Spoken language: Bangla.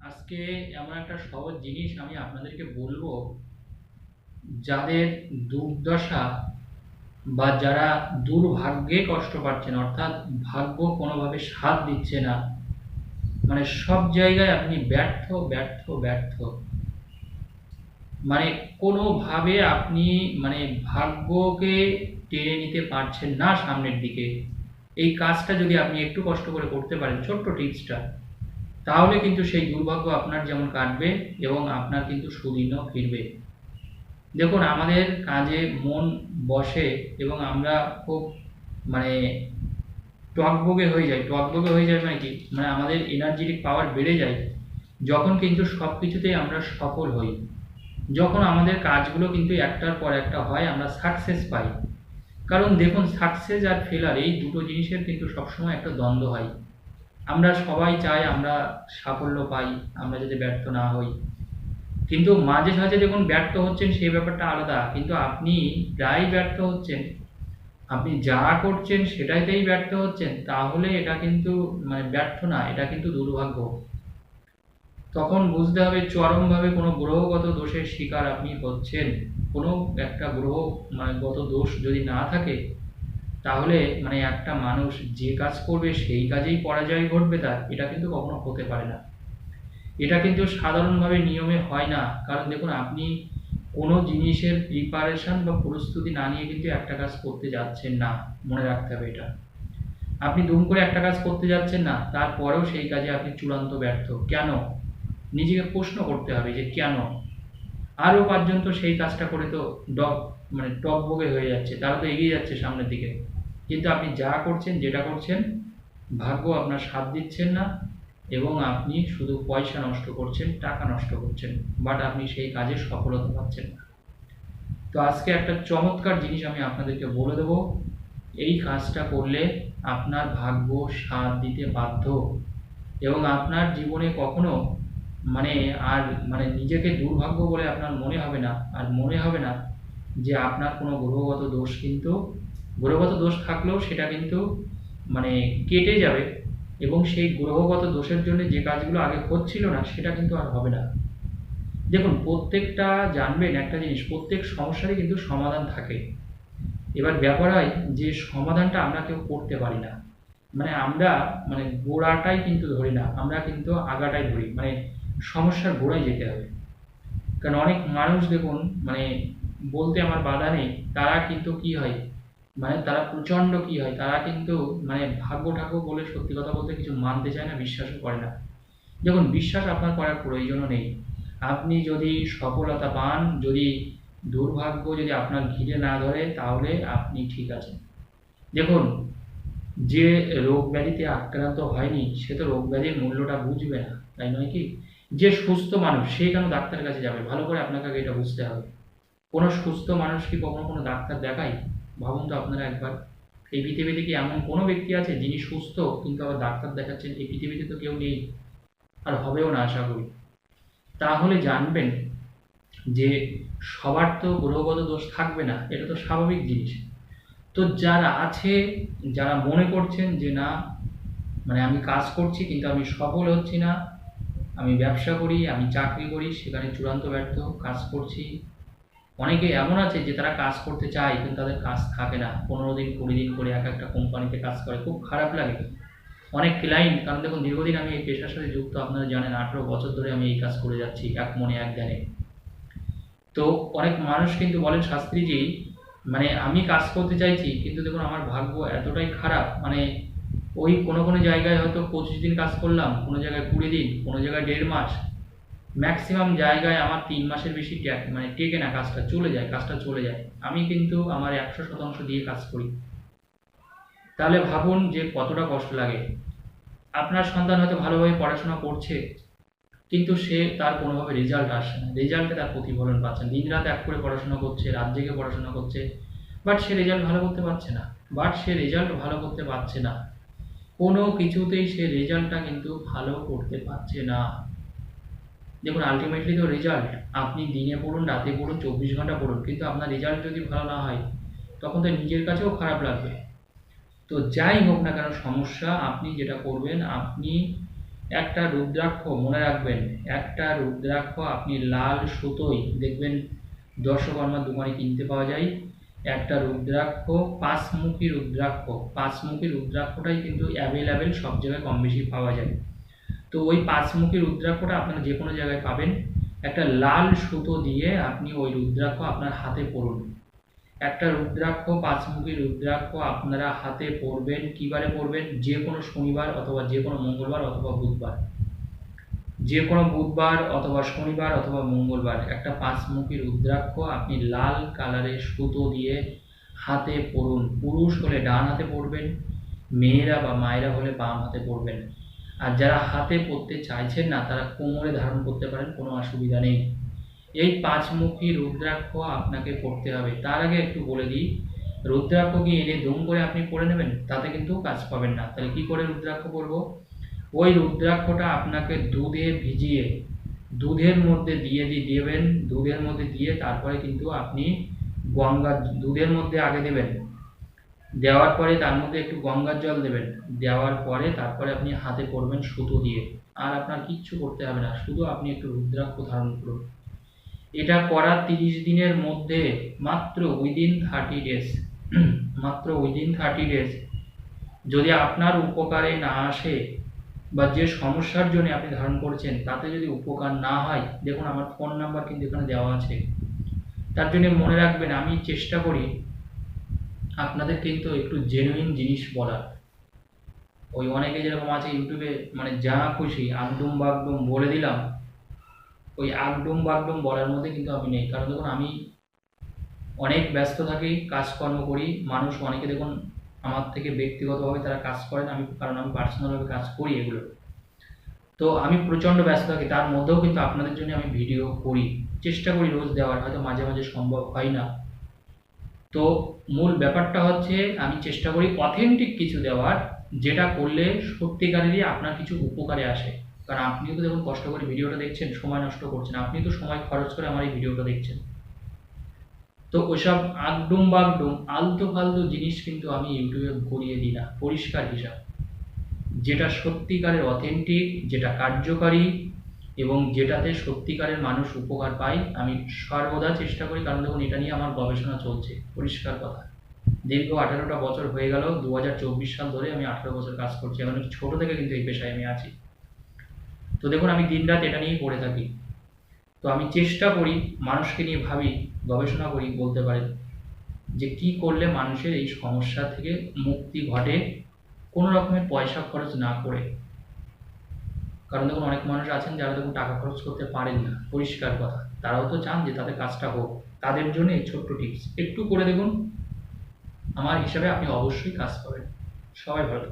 আজকে এমন একটা সহজ জিনিস আমি আপনাদেরকে বলব, যাদের দুর্দশা বা যারা দুর্ভাগ্যে কষ্ট পাচ্ছেন, অর্থাৎ ভাগ্য কোনোভাবে সাথ দিচ্ছে না মানে সব জায়গায় আপনি ব্যর্থ ব্যর্থ ব্যর্থ। মানে কোনোভাবে আপনি মানে ভাগ্যকে টেনে নিতে পারছেন না সামনের দিকে। এই কাজটা যদি আপনি একটু কষ্ট করে করতে পারেন, ছোট্ট টিপসটা তাহলে কিন্তু সেই দুর্ভাগ্য আপনার যেমন কাটবে এবং আপনার কিন্তু সুদিনও ফিরবে। দেখুন, আমাদের কাজে মন বসে এবং আমরা খুব মানে টকবগে হয়ে যায় টকবগে হয়ে যায় মানে কি? মানে আমাদের এনার্জেটিক পাওয়ার বেড়ে যায় যখন কিন্তু সব কিছুতেই আমরা সফল হই। যখন আমাদের কাজগুলো কিন্তু একটার পর একটা হয়, আমরা সাকসেস পাই। কারণ দেখুন সাকসেস আর ফেলার এই দুটো জিনিসের কিন্তু সবসময় একটা দ্বন্দ্ব হয়। আমরা সবাই চাই আমরা সাফল্য পাই, আমরা যাতে ব্যর্থ না হই। কিন্তু মাঝে সাঝে যখন ব্যর্থ হচ্ছেন, সেই ব্যাপারটা আলাদা। কিন্তু আপনি প্রায় ব্যর্থ হচ্ছেন, আপনি যা করছেন সেটাইতেই ব্যর্থ হচ্ছেন, তাহলে এটা কিন্তু মানে ব্যর্থ না, এটা কিন্তু দুর্ভাগ্য। তখন বুঝতে হবে চরমভাবে কোনো গ্রহগত দোষের শিকার আপনি হচ্ছেন। কোনো একটা গ্রহ মানে গত দোষ যদি না থাকে তাহলে মানে একটা মানুষ যে কাজ করবে, সেই কাজেই পরাজয় ঘটবে তার। এটা কিন্তু কখনো হতে পারে না। এটা কিন্তু সাধারণভাবে নিয়মে হয় না। কারণ দেখুন, আপনি কোনো জিনিসের প্রিপারেশন বা প্রস্তুতি না নিয়ে কিন্তু একটা কাজ করতে যাচ্ছেন না। মনে রাখতে হবে এটা। আপনি দুম করে একটা কাজ করতে যাচ্ছেন না, তারপরেও সেই কাজে আপনি চূড়ান্ত ব্যর্থ। কেন? নিজেকে প্রশ্ন করতে হবে যে কেন? আরও পাঁচজন তো সেই কাজটা করে তো ডগ মানে টক বগে হয়ে যাচ্ছে। তারা তো এগিয়ে যাচ্ছে সামনের দিকে। কিন্তু আপনি যা করছেন, যেটা করছেন, ভাগ্য আপনার সাথ দিচ্ছেন না এবং আপনি শুধু পয়সা নষ্ট করছেন, টাকা নষ্ট করছেন বাট আপনি সেই কাজে সফলতা পাচ্ছেন না। তো আজকে একটা চমৎকার জিনিস আমি আপনাদেরকে বলে দেবো। এই কাজটা করলে আপনার ভাগ্য সাথ দিতে বাধ্য এবং আপনার জীবনে কখনো মানে আর মানে নিজেকে দুর্ভাগ্য বলে আপনার মনে হবে না, আর মনে হবে না যে আপনার কোনো গ্রহগত দোষ কিন্তু গ্রহগত দোষ থাকলেও সেটা কিন্তু মানে কেটে যাবে এবং সেই গ্রহগত দোষের জন্য যে কাজগুলো আগে হচ্ছিল না, সেটা কিন্তু আর হবে না। দেখুন, প্রত্যেকটা জানবেন একটা জিনিস, প্রত্যেক সমস্যারই কিন্তু সমাধান থাকে। এবার ব্যাপার হয় যে সমাধানটা আমরা কেউ করতে পারি না। মানে আমরা মানে গোড়াটাই কিন্তু ধরি না, আমরা কিন্তু আগাটাই ধরি মানে সমস্যার গোড়ায় যেতে হবে। কারণ অনেক মানুষ দেখুন মানে বলতে আমার বাধা নেই, তারা কিন্তু কি হয় মানে তারা প্রচণ্ড কি হয়, তারা কিন্তু মানে ভাগ্য ঠাগ্য বলে সত্যি কথা বলতে কিছু মানতে চায় না, বিশ্বাসও করে না। দেখুন, বিশ্বাস আপনার করার প্রয়োজনও নেই। আপনি যদি সফলতা পান, যদি দুর্ভাগ্য যদি আপনার ঘিরে না ধরে, তাহলে আপনি ঠিক আছেন। দেখুন, যে রোগ ব্যাধিতে আক্রান্ত হয়নি, সে তো রোগ ব্যাধির মূল্যটা বুঝবে না, তাই নয় কি? যে সুস্থ মানুষ, সে কেন ডাক্তারের কাছে যাবে? ভালো করে আপনাকে এটা বুঝতে হবে। কোনো সুস্থ মানুষ কি কখনো কোনো ডাক্তার দেখায়? ভাবুন তো আপনারা একবার। এই পৃথিবীতে কি এমন কোনো ব্যক্তি আছে যিনি সুস্থ, কিন্তু আবার ডাক্তার দেখাচ্ছেন, এই পৃথিবীতে তো কেউ নেই? আর হবেও না, আশা করি। তাহলে জানবেন যে সবার তো গ্রহগত দোষ থাকবে না, এটা তো স্বাভাবিক জিনিস। তো যারা আছে, যারা মনে করছেন যে না মানে আমি কাজ করছি, কিন্তু আমি সফল হচ্ছি না, আমি ব্যবসা করি, আমি চাকরি করি, সেখানে চূড়ান্ত ব্যর্থ, কাজ করছি অনেকে এমন আছে যে তারা কাজ করতে চায়, কিন্তু তাদের কাজ থাকে না। পনেরো দিন, কুড়ি দিন করে এক একটা কোম্পানিতে কাজ করে, খুব খারাপ লাগে। অনেক ক্লায়েন্ট কারণ দেখুন, দীর্ঘদিন আমি এই পেশার সাথে যুক্ত, আপনারা জানেন, আঠেরো বছর ধরে আমি এই কাজ করে যাচ্ছি, এক মনে এক ধ্যানে। তো অনেক মানুষ কিন্তু বলেন, শাস্ত্রীজি মানে আমি কাজ করতে চাইছি, কিন্তু দেখুন, আমার ভাগ্য এতটাই খারাপ। মানে ওই কোনো কোনো জায়গায় হয়তো পঁচিশ দিন কাজ করলাম, কোনো জায়গায় কুড়ি দিন, কোনো জায়গায় দেড় মাস। ম্যাক্সিমাম জায়গায় আমার তিন মাসের বেশি মানে টেকে না কাজটা, চলে যায়, কাজটা চলে যায়। আমি কিন্তু আমার একশো শতাংশ দিয়ে কাজ করি। তাহলে ভাবুন যে কতটা কষ্ট লাগে। আপনার সন্তান হয়তো ভালোভাবে পড়াশোনা করছে, কিন্তু সে তার কোনোভাবে রেজাল্ট আসছে না। রেজাল্টে তার প্রতিফলন পাচ্ছে না। দিন রাত এক করে পড়াশোনা করছে, রাত জেগে পড়াশোনা করছে বাট সে রেজাল্ট ভালো করতে পারছে না। বাট সে রেজাল্ট ভালো করতে পারছে না। কোনো কিছুতেই সে রেজাল্টটা কিন্তু ভালো করতে পারছে না। দেখুন আলটিমেটলি তো রেজাল্ট আপনি দিনে পড়ুন, রাতে পড়ুন, চব্বিশ ঘণ্টা পড়ুন, কিন্তু আপনার রেজাল্ট যদি ভালো না হয়, তখন তো নিজের কাছেও খারাপ লাগবে। তো যাই হোক না কেন, সমস্যা আপনি যেটা করবেন, আপনি একটা রুদ্রাক্ষ মনে রাখবেন, একটা রুদ্রাক্ষ আপনি লাল সুতোই দেখবেন দর্শকর্মার দোকানে কিনতে পাওয়া যায়। একটা রুদ্রাক্ষ, পাঁচমুখী রুদ্রাক্ষ, পাঁচমুখী রুদ্রাক্ষটাই কিন্তু অ্যাভেলেবেল সব জায়গায় কম বেশি পাওয়া যায়। তো ওই পাঁচমুখী রুদ্রাক্ষটা আপনারা যে কোনো জায়গায় পাবেন। একটা লাল সুতো দিয়ে আপনি ওই রুদ্রাক্ষ আপনার হাতে পড়ুন একটা রুদ্রাক্ষ, পাঁচমুখী রুদ্রাক্ষ আপনারা হাতে পড়বেন কিবারে পড়বেন যে কোনো শনিবার অথবা যে কোনো মঙ্গলবার অথবা বুধবার। যে কোনো বুধবার অথবা শনিবার অথবা মঙ্গলবার একটা পাঁচমুখী রুদ্রাক্ষ আপনি লাল কালারের সুতো দিয়ে হাতে পড়ুন পুরুষ হলে ডান হাতে পড়বেন মেয়েরা বা মায়েরা হলে বাম হাতে পড়বেন আর যারা হাতে পড়তে চাইছেন না, তারা কোমরে ধারণ করতে পারেন, কোনো অসুবিধা নেই। এই পাঁচমুখী রুদ্রাক্ষ আপনাকে পড়তে হবে। তার আগে একটু বলে দিই, রুদ্রাক্ষ কি এনে দম করে আপনি পড়ে নেবেন? তাতে কিন্তু কাজ পাবেন না। তাহলে কি করে রুদ্রাক্ষ পড়ব? ওই রুদ্রাক্ষটা আপনাকে দুধে ভিজিয়ে, দুধের মধ্যে দিয়ে দিয়ে দেবেন, দুধের মধ্যে দিয়ে তারপরে কিন্তু আপনি গঙ্গা দুধের মধ্যে আগে দেবেন। দেওয়ার পরে তার মধ্যে একটু গঙ্গার জল দেবেন। দেওয়ার পরে তারপরে আপনি হাতে পড়বেন সুতো দিয়ে। আর আপনার কিচ্ছু করতে হবে না, শুধু আপনি একটু রুদ্রাক্ষ ধারণ করুন। এটা করার তিরিশ দিনের মধ্যে মাত্র উইদিন থার্টি ডেজ মাত্র উইদিন থার্টি ডেজ যদি আপনার উপকারে না আসে বা যে সমস্যার জন্য আপনি ধারণ করছেন, তাতে যদি উপকার না হয়, দেখুন আমার ফোন নাম্বার কিন্তু এখানে দেওয়া আছে। তার জন্য মনে রাখবেন, আমি চেষ্টা করি আপনাদের কিন্তু একটু জেনুইন জিনিস বলার। ওই অনেকে যেরকম আছে ইউটিউবে মানে যা খুশি, আগডুম বাগডুম বলে দিলাম, ওই আগডুম বাগডুম বলার মধ্যে কিন্তু আমি নেই। কারণ দেখুন, আমি অনেক ব্যস্ত থাকি, কাজকর্ম করি, মানুষ অনেকে দেখুন আমার থেকে ব্যক্তিগতভাবে তারা কাজ করেন, আমি, কারণ আমি পার্সোনালভাবে কাজ করি এগুলো। তো আমি প্রচণ্ড ব্যস্ত থাকি, তার মধ্যেও কিন্তু আপনাদের জন্য আমি ভিডিও করি। চেষ্টা করি রোজ দেওয়ার, হয়তো মাঝে মাঝে সম্ভব হয় না। তো মূল ব্যাপারটা হচ্ছে আমি চেষ্টা করি অথেন্টিক কিছু দেওয়ার, যেটা করলে সত্যিকারেরই আপনার কিছু উপকারে আসে। কারণ আপনিও তো দেখুন কষ্ট করে ভিডিওটা দেখছেন, সময় নষ্ট করছেন আপনি তো সময় খরচ করে আমার এই ভিডিওটা দেখছেন। তো ওইসব আগডুম বাগডুম, আলতু ফালতু জিনিস কিন্তু আমি ইউটিউবে ভরিয়ে দিই না, পরিষ্কার হিসাব। যেটা সত্যিকারের অথেন্টিক যেটা কার্যকারী এবং যেটাতে সত্যিকারের মানুষ উপকার পায়, আমি সর্বদা চেষ্টা করি, কারণ দেখুন, এটা নিয়ে আমার গবেষণা চলছে। পরিষ্কার কথা। দীর্ঘ আঠারোটা বছর হয়ে গেল দু হাজার চব্বিশ সাল ধরে আমি আঠারো বছর কাজ করছি। এখন ছোট থেকে কিন্তু এই পেশায় আমি আছি। তো দেখুন, আমি দিনরাত এটা নিয়েই পড়ে থাকি। তো আমি চেষ্টা করি, মানুষকে নিয়ে ভাবি, গবেষণা করি, বলতে পারেন, যে কি করলে মানুষের এই সমস্যা থেকে মুক্তি ঘটে, কোনো রকমের পয়সা খরচ না করে। কারণ দেখুন, অনেক মানুষ আছেন যারা দেখুন টাকা খরচ করতে পারেন না, পরিষ্কার কথা। তারাও তো চান যে তাদের কাজটা হোক। তাদের জন্য এই ছোট্ট টিপস একটু করে দেখুন, আমার হিসাবে আপনি অবশ্যই কাজ পাবেন। সবাই ভালো